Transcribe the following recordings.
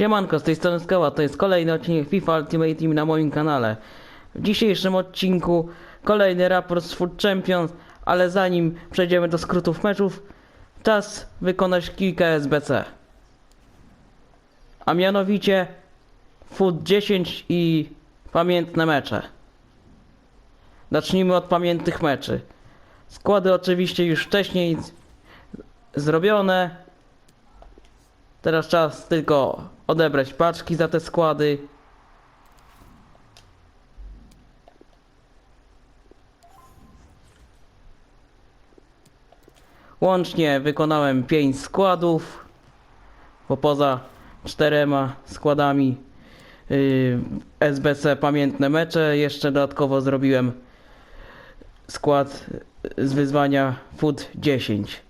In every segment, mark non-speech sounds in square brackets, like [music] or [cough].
Siemanko, z tej strony Skała, to jest kolejny odcinek FIFA Ultimate Team na moim kanale. W dzisiejszym odcinku kolejny raport z Food Champions, ale zanim przejdziemy do skrótów meczów, czas wykonać kilka SBC. A mianowicie Food 10 i pamiętne mecze. Zacznijmy od pamiętnych meczy. Składy oczywiście już wcześniej zrobione, Teraz czas tylko odebrać paczki za te składy. Łącznie wykonałem 5 składów, bo poza czterema składami yy, SBC pamiętne mecze jeszcze dodatkowo zrobiłem skład z wyzwania Food 10.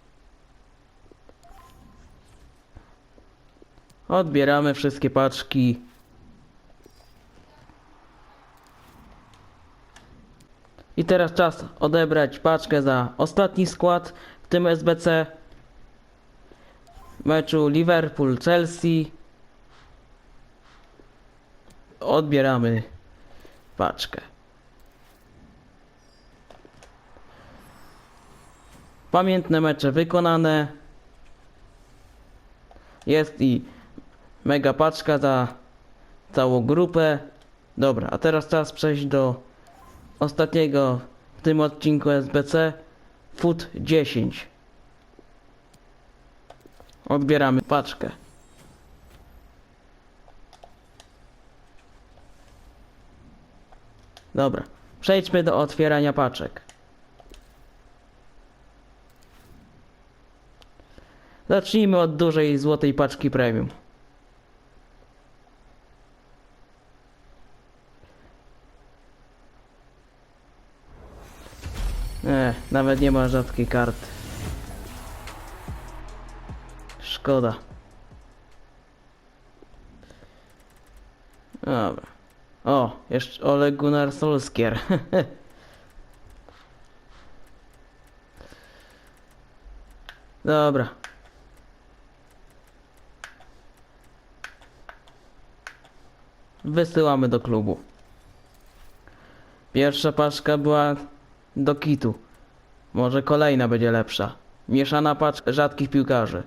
Odbieramy wszystkie paczki. I teraz czas odebrać paczkę za ostatni skład w tym SBC meczu Liverpool-Chelsea. Odbieramy paczkę. Pamiętne mecze wykonane. Jest i mega paczka za całą grupę. Dobra, a teraz czas przejść do ostatniego w tym odcinku SBC Food 10. Odbieramy paczkę. Dobra, przejdźmy do otwierania paczek. Zacznijmy od dużej złotej paczki premium. Nie, nawet nie ma rzadkiej karty. Szkoda. Dobra. O, jeszcze Ole Gunnar Solskier. [laughs] Dobra. Wysyłamy do klubu. Pierwsza paczka była do kitu. Może kolejna będzie lepsza. Mieszana paczka rzadkich piłkarzy.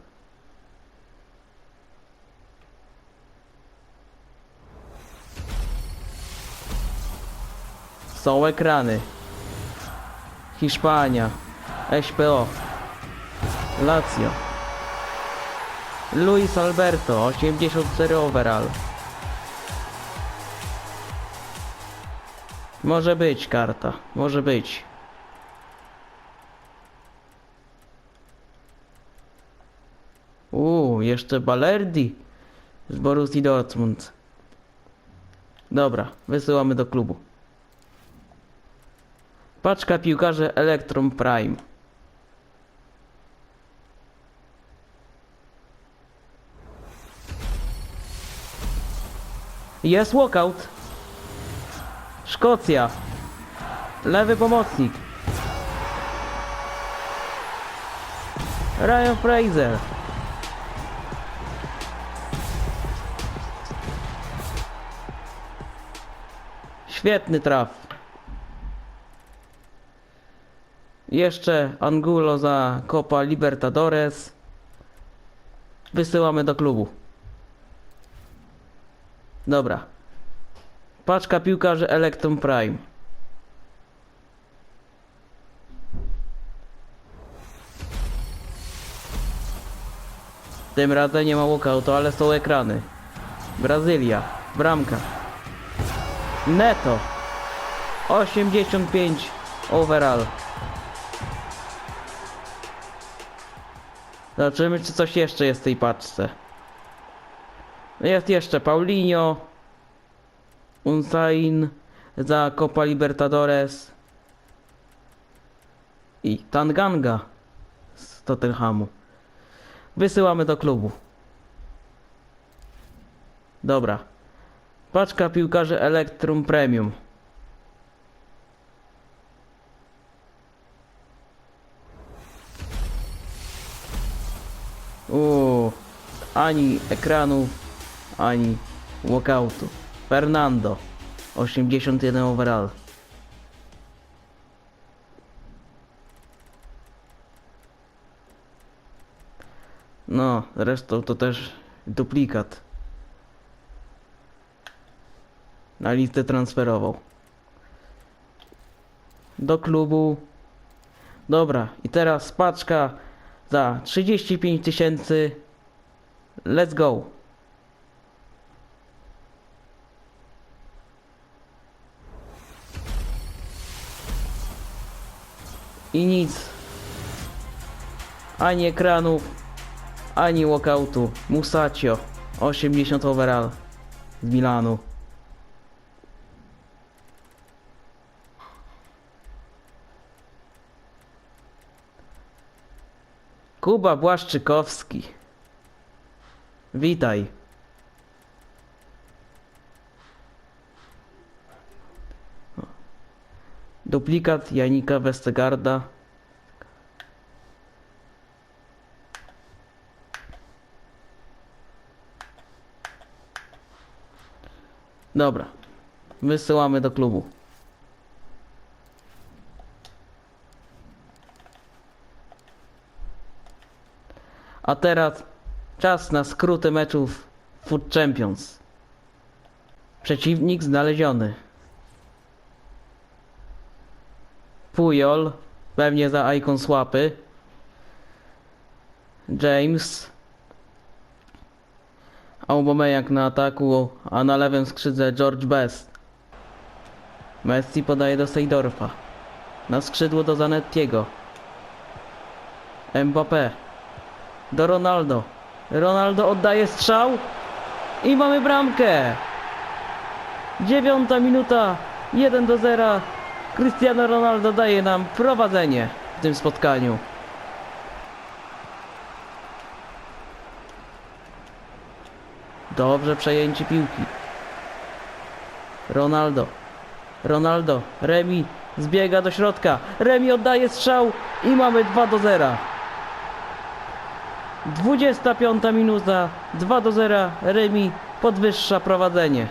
Są ekrany. Hiszpania. SPO. Lazio. Luis Alberto, 84 overall. Może być karta, może być. Uuu, jeszcze Balerdi z Borussii Dortmund. Dobra, wysyłamy do klubu. Paczka piłkarzy Electrum Prime. Jest walkout. Szkocja. Lewy pomocnik. Ryan Fraser. Świetny traf. Jeszcze Angulo za Copa Libertadores. Wysyłamy do klubu. Dobra. Paczka piłkarzy Electrum Prime. Tym razem nie ma walkoutu, ale są ekrany. Brazylia. Bramka. Neto. 85 overall. Zobaczymy, czy coś jeszcze jest w tej paczce. Jest jeszcze Paulinho. Unsain za Copa Libertadores. I Tanganga z Tottenhamu. Wysyłamy do klubu. Dobra. Paczka piłkarzy Electrum Premium. Uuu, ani ekranów, ani walkoutu. Fernando, 81 overall. No, zresztą to też duplikat. Na listę transferową. Do klubu. Dobra, i teraz paczka za 35 tysięcy. Let's go. I nic. Ani ekranów, ani walkoutu. Musacchio, 80 overall z Milanu. Kuba Błaszczykowski. Witaj. Duplikat Janika Westergarda. Dobra. Wysyłamy do klubu. A teraz czas na skróty meczów Food Champions. Przeciwnik znaleziony. Pujol, pewnie za Icon Swapy. James. Aubameyang na ataku, a na lewym skrzydle George Best. Messi podaje do Seydorfa. Na skrzydło do Zanettiego. Mbappé. Do Ronaldo. Ronaldo oddaje strzał. I mamy bramkę. Dziewiąta minuta. 1 do 0. Cristiano Ronaldo daje nam prowadzenie w tym spotkaniu. Dobrze przejęcie piłki. Ronaldo. Ronaldo. Remi zbiega do środka. Remi oddaje strzał i mamy 2 do 0. 25 minuta. 2 do 0. Remi podwyższa prowadzenie.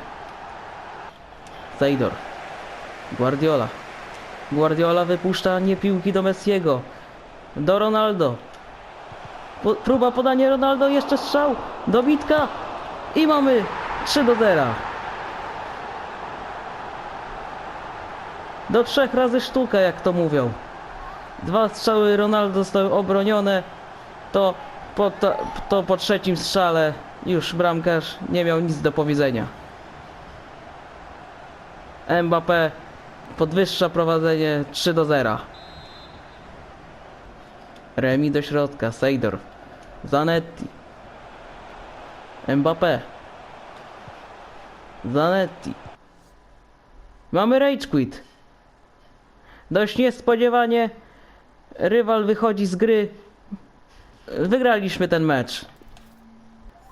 Seydor. Guardiola. Guardiola wypuszcza nie piłki do Messiego. Do Ronaldo. Po, próba podania Ronaldo, jeszcze strzał. Dobitka. I mamy 3 do 0. Do trzech razy sztuka, jak to mówią. Dwa strzały Ronaldo zostały obronione. To po, to, to po trzecim strzale już bramkarz nie miał nic do powiedzenia. Mbappé podwyższa prowadzenie 3 do 0. Remi do środka, Seydor. Zanetti. Mbappé. Zanetti. Mamy rage quit. Dość niespodziewanie rywal wychodzi z gry. Wygraliśmy ten mecz.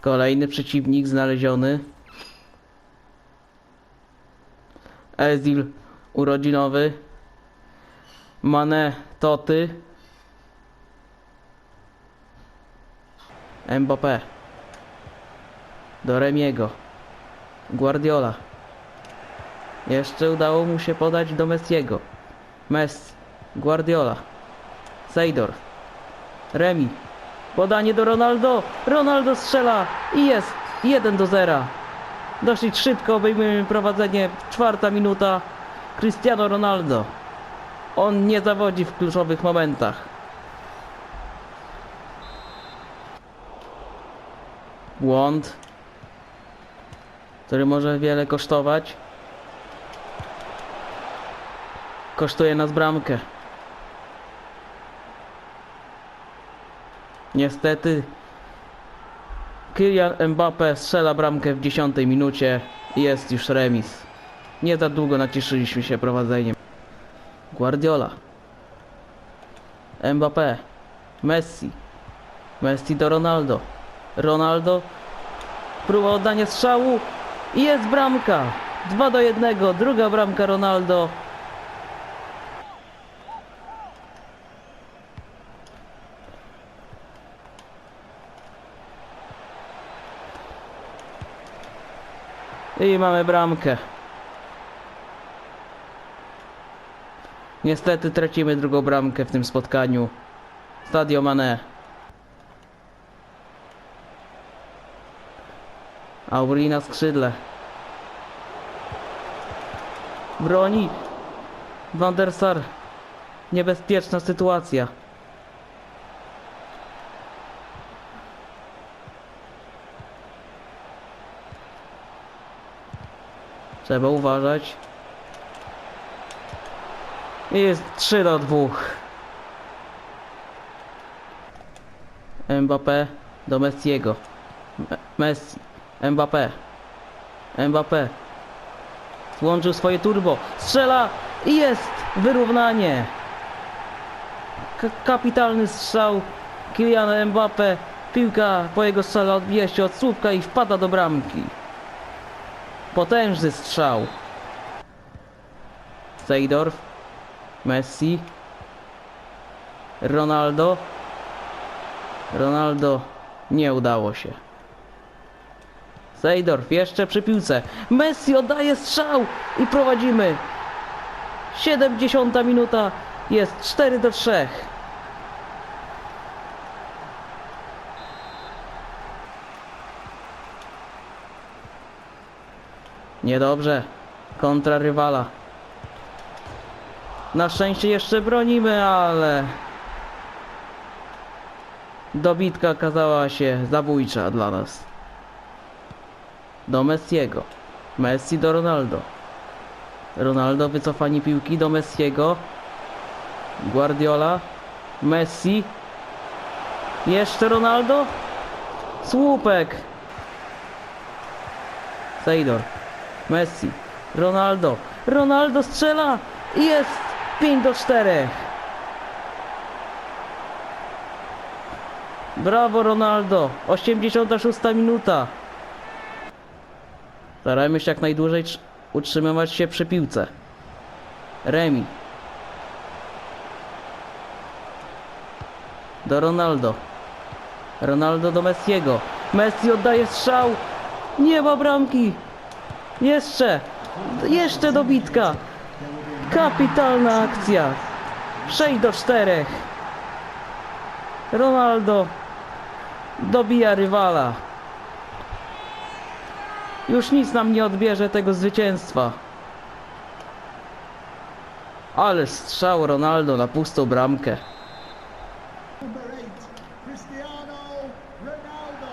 Kolejny przeciwnik znaleziony. Ezil urodzinowy. Mane Toty. Mbappé. Do Remiego. Guardiola. Jeszcze udało mu się podać do Messiego. Messi. Guardiola. Seydor. Remi. Podanie do Ronaldo. Ronaldo strzela i jest 1 do 0. Dosyć szybko obejmujemy prowadzenie. Czwarta minuta. Cristiano Ronaldo. On nie zawodzi w kluczowych momentach. Błąd, który może wiele kosztować. Kosztuje nas bramkę. Niestety Kylian Mbappé strzela bramkę w 10 minucie i jest już remis. Nie za długo nacieszyliśmy się prowadzeniem. Guardiola. Mbappé. Messi. Messi do Ronaldo. Ronaldo. Próba oddania strzału. Jest bramka. 2 do 1. Druga bramka Ronaldo. I mamy bramkę. Niestety tracimy drugą bramkę w tym spotkaniu. Stadio Mane. Auri na skrzydle. Broni. Van der Sar. Niebezpieczna sytuacja. Trzeba uważać. Jest 3 do 2. Mbappé do Messiego. Me- Messi. Mbappé. Mbappé. Włączył swoje turbo. Strzela i jest wyrównanie. K kapitalny strzał Kyliana Mbappé. Piłka po jego strzale odbija się od słupka i wpada do bramki. Potężny strzał. Seydorf. Messi. Ronaldo. Ronaldo nie udało się. Seydorf jeszcze przy piłce. Messi oddaje strzał i prowadzimy. 70 minuta jest 4 do 3. Niedobrze. Kontra rywala. Na szczęście jeszcze bronimy, ale... Dobitka okazała się zabójcza dla nas. Do Messiego. Messi do Ronaldo. Ronaldo wycofanie piłki do Messiego. Guardiola. Messi. Jeszcze Ronaldo. Słupek. Seydor. Messi. Ronaldo. Ronaldo strzela. i Jest 5 do 4. Brawo Ronaldo. 86 minuta. Starajmy się jak najdłużej trz- utrzymywać się przy piłce. Remi. Do Ronaldo. Ronaldo do Messiego. Messi oddaje strzał. Nie ma bramki. Jeszcze. Jeszcze dobitka. Kapitalna akcja. 6 do 4. Ronaldo dobija rywala. Już nic nam nie odbierze tego zwycięstwa. Ale strzał Ronaldo na pustą bramkę. Number eight, Cristiano Ronaldo.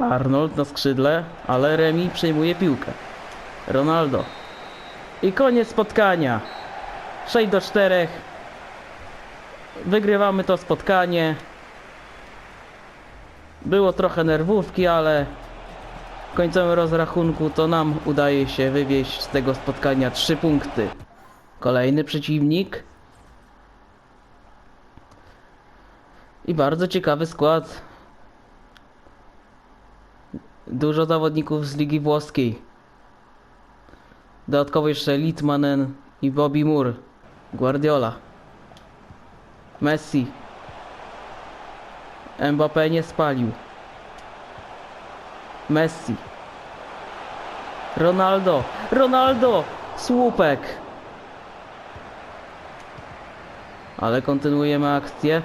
Arnold na skrzydle, ale Remi przejmuje piłkę. Ronaldo. I koniec spotkania. 6 do 4. Wygrywamy to spotkanie. Było trochę nerwówki, ale w końcowym rozrachunku to nam udaje się wywieźć z tego spotkania 3 punkty. Kolejny przeciwnik. I bardzo ciekawy skład. Dużo zawodników z Ligi Włoskiej. Dodatkowo jeszcze Litmanen i Bobby Moore. Guardiola. Messi. Mbappé nie spalił. Messi. Ronaldo. Ronaldo! Słupek. Ale kontynuujemy akcję.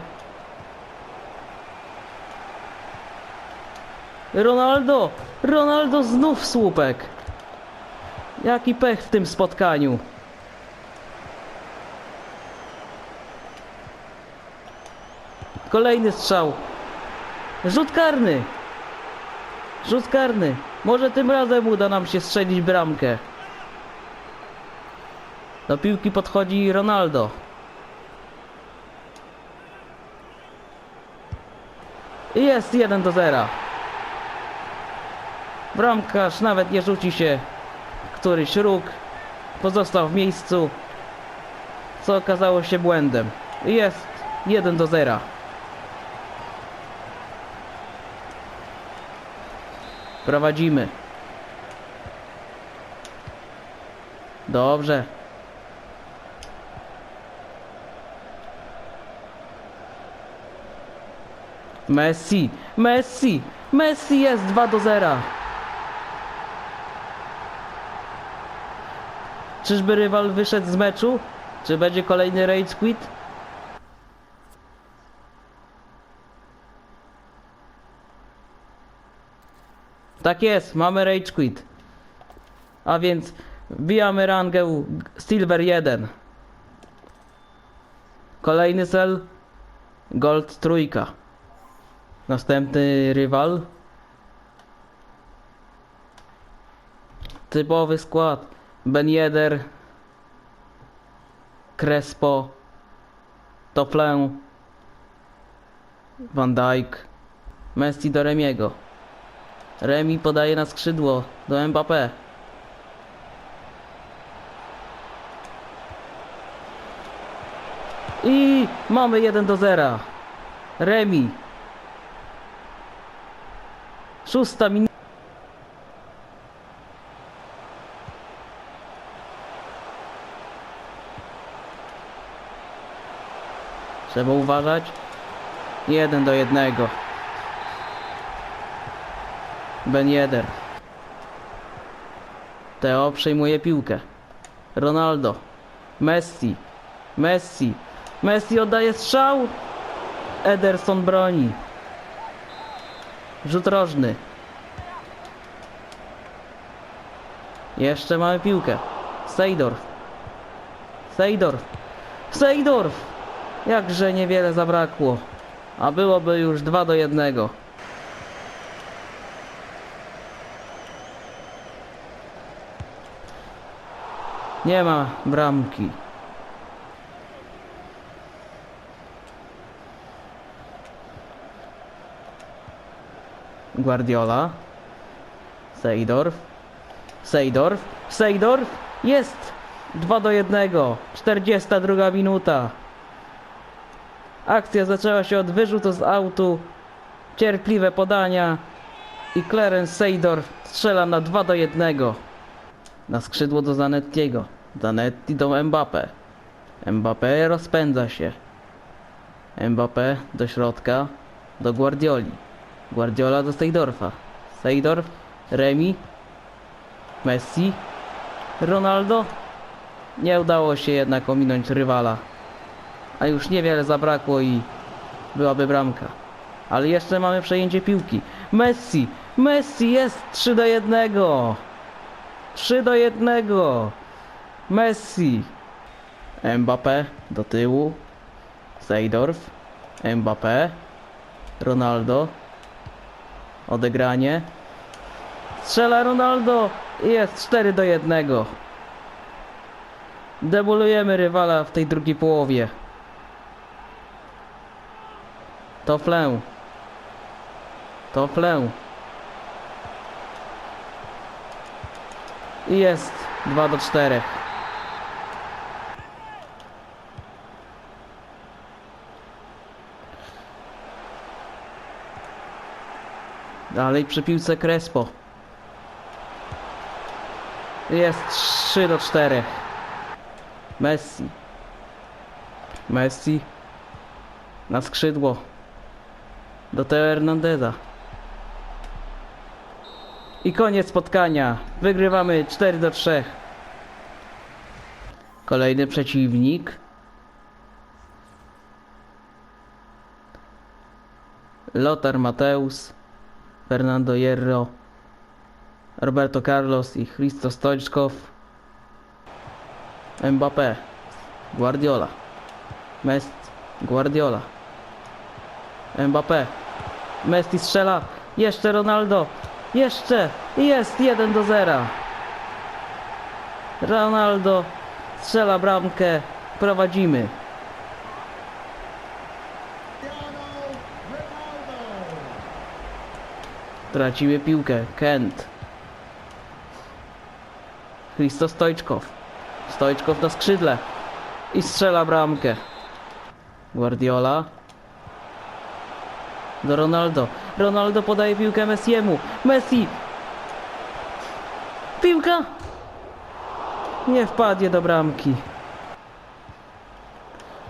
Ronaldo! Ronaldo znów słupek! Jaki pech w tym spotkaniu. Kolejny strzał. Rzut karny. Rzut karny. Może tym razem uda nam się strzelić bramkę. Do piłki podchodzi Ronaldo. I Jest 1 do 0. Bramkarz nawet nie rzuci się któryś róg. Pozostał w miejscu, co okazało się błędem. Jest 1 do 0. Prowadzimy. Dobrze. Messi, Messi, Messi jest 2 do 0. Czyżby rywal wyszedł z meczu? Czy będzie kolejny rage quit? Tak jest, mamy rage quit. A więc wbijamy rangę Silver 1. Kolejny cel Gold trójka. Następny rywal. Typowy skład. Ben Yedder. Crespo. Toplę. Van Dijk. Messi do Remiego. Remi podaje na skrzydło do Mbappé. I mamy 1 do 0. Remi. Szósta minuta. Trzeba uważać. Jeden do jednego. Ben Yedder. Teo przejmuje piłkę. Ronaldo. Messi. Messi. Messi oddaje strzał. Ederson broni. Rzut rożny. Jeszcze mamy piłkę. Sejdorf. Sejdorf. Sejdorf. Jakże niewiele zabrakło. A byłoby już 2 do 1. Nie ma bramki. Guardiola. Sejdorf. Sejdorf. Sejdorf. Jest! 2 do 1. 42 minuta. Akcja zaczęła się od wyrzutu z autu. Cierpliwe podania. I Clarence Seydorf strzela na 2 do 1. Na skrzydło do Zanettiego. Zanetti do Mbappé. Mbappé rozpędza się. Mbappé do środka. Do Guardioli. Guardiola do Seydorfa. Seydorf. Remi. Messi. Ronaldo. Nie udało się jednak ominąć rywala. A już niewiele zabrakło i byłaby bramka. Ale jeszcze mamy przejęcie piłki. Messi! Messi jest 3 do 1! 3 do 1! Messi! Mbappé do tyłu. Seydorf. Mbappé. Ronaldo. Odegranie. Strzela Ronaldo! Jest 4 do 1. Demolujemy rywala w tej drugiej połowie. To flę. To flę. I jest 2 do 4. Dalej przy piłce Crespo. Jest 3 do 4. Messi. Messi. Na skrzydło. Do Teo Hernandeza. I koniec spotkania. Wygrywamy 4 do 3. Kolejny przeciwnik. Lothar Mateus, Fernando Hierro, Roberto Carlos i Christo Stoichkov. Mbappé, Guardiola, Messi, Guardiola, Mbappé, Messi strzela, jeszcze Ronaldo, jeszcze, jest 1 do 0. Ronaldo strzela bramkę, prowadzimy. Tracimy piłkę. Kent. Christo Stojczkow. Stojczkow na skrzydle. I strzela bramkę. Guardiola. Do Ronaldo. Ronaldo podaje piłkę Messiemu. Messi. Piłka. Nie wpadnie do bramki.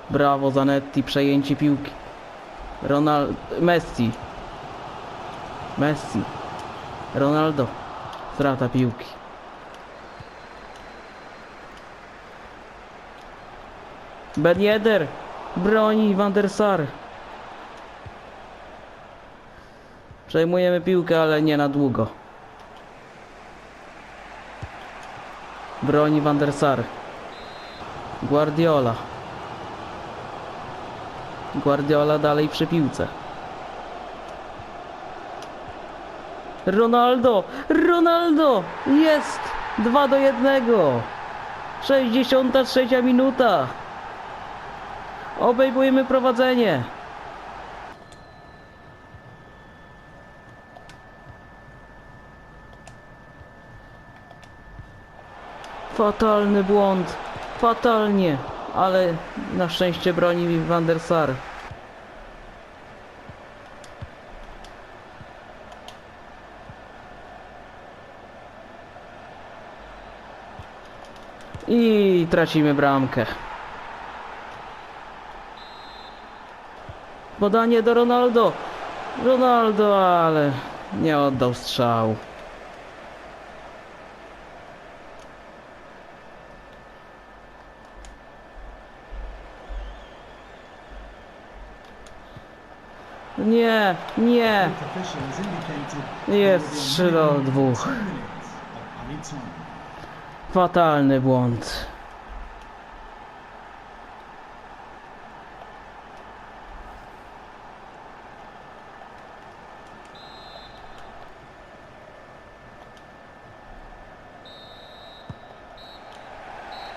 Brawo Zanetti, przejęcie piłki. Ronaldo. Messi. Messi. Ronaldo. Strata piłki. Ben Yedder broni Van der Sar. Przejmujemy piłkę, ale nie na długo. Broni Van der Sar. Guardiola. Guardiola dalej przy piłce. Ronaldo! Ronaldo! Jest! 2 do 1. 63 minuta. Obejmujemy prowadzenie. Fatalny błąd. Fatalnie. Ale na szczęście broni mi Van der Sar. I tracimy bramkę. Podanie do Ronaldo. Ronaldo, ale nie oddał strzału. Nie, Jest there will 3 do be 2. two minutes of added time. Fatalny błąd.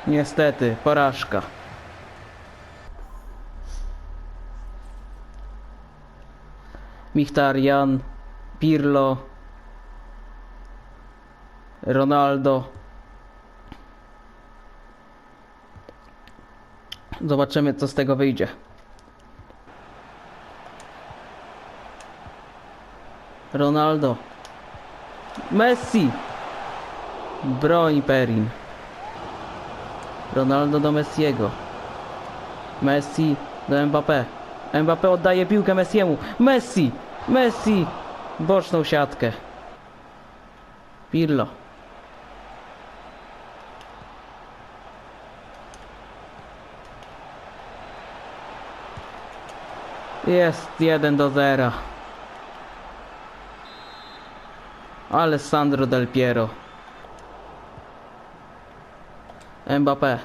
Niestety, porażka. Michtarian, Pirlo, Ronaldo. Zobaczymy, co z tego wyjdzie. Ronaldo. Messi. Broń Perin. Ronaldo do Messiego. Messi do Mbappé. Mbappé oddaje piłkę Messiemu. Messi! Messi! Boczną siatkę. Pirlo. Jest 1 do 0. Alessandro Del Piero. Mbappé.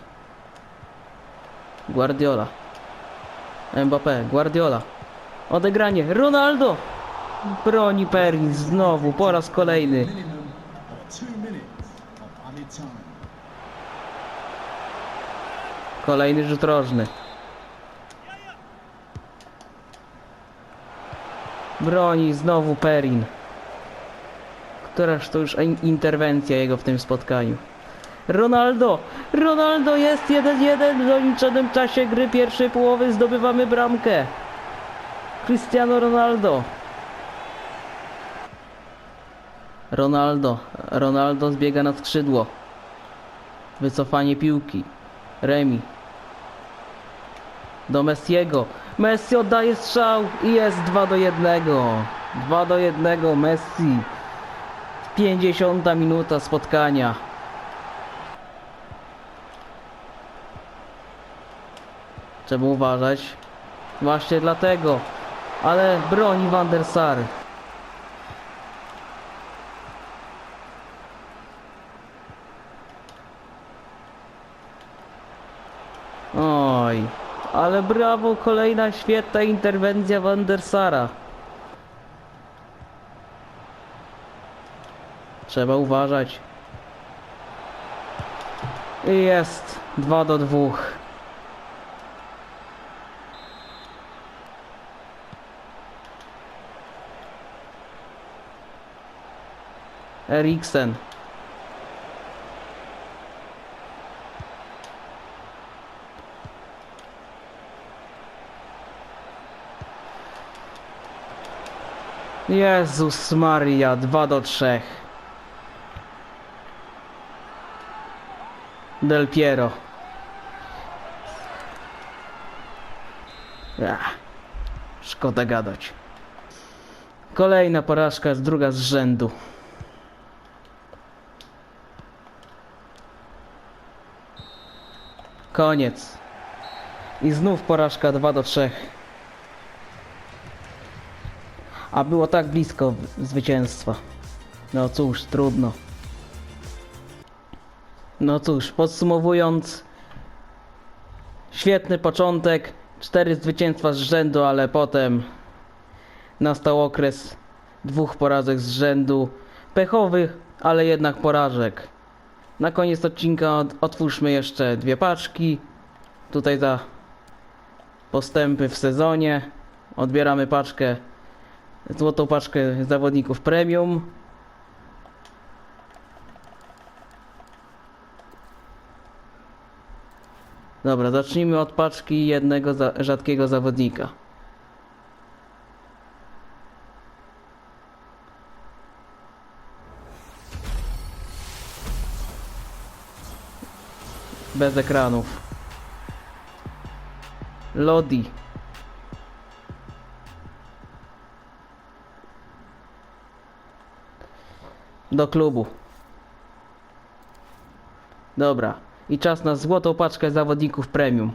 Guardiola. Mbappé, Guardiola. Odegranie. Ronaldo! Broni Perin znowu po raz kolejny. Kolejny rzut rożny. Broni znowu Perin. Któraż to już in- interwencja jego w tym spotkaniu. Ronaldo! Ronaldo jest 1-1 w doliczonym czasie gry pierwszej połowy. Zdobywamy bramkę. Cristiano Ronaldo. Ronaldo. Ronaldo zbiega na skrzydło. Wycofanie piłki. Remi. Do Messiego. Messi oddaje strzał i jest 2 do 1. 2 do 1 Messi. 50 minuta spotkania. Trzeba uważać. Właśnie dlatego. Ale broni Van der Sar. Oj, ale brawo, kolejna świetna interwencja Van der Sara. Trzeba uważać. Jest 2 do 2. Eriksen. Jezus Maria, 2 do 3. Del Piero. Ach, szkoda gadać. Kolejna porażka, druga z rzędu. Koniec. I znów porażka 2 do 3. A było tak blisko zwycięstwa. No cóż, trudno. No cóż, podsumowując, świetny początek, cztery zwycięstwa z rzędu, ale potem nastał okres dwóch porażek z rzędu, pechowych, ale jednak porażek. Na koniec odcinka od- otwórzmy jeszcze dwie paczki. Tutaj za postępy w sezonie. Odbieramy paczkę, złotą paczkę zawodników premium. Dobra, zacznijmy od paczki jednego za rzadkiego zawodnika. Bez ekranów. Lodi. Do klubu. Dobra. I czas na złotą paczkę zawodników premium.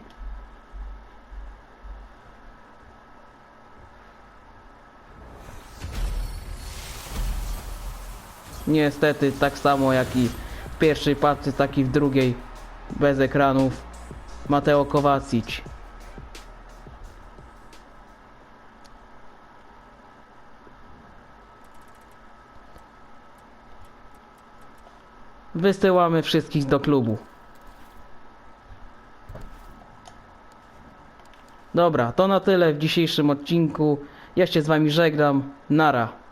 Niestety tak samo jak i w pierwszej paczce, tak i w drugiej bez ekranów Mateo Kovacic. Wysyłamy wszystkich do klubu. Dobra, to na tyle w dzisiejszym odcinku. Ja się z wami żegnam. Nara.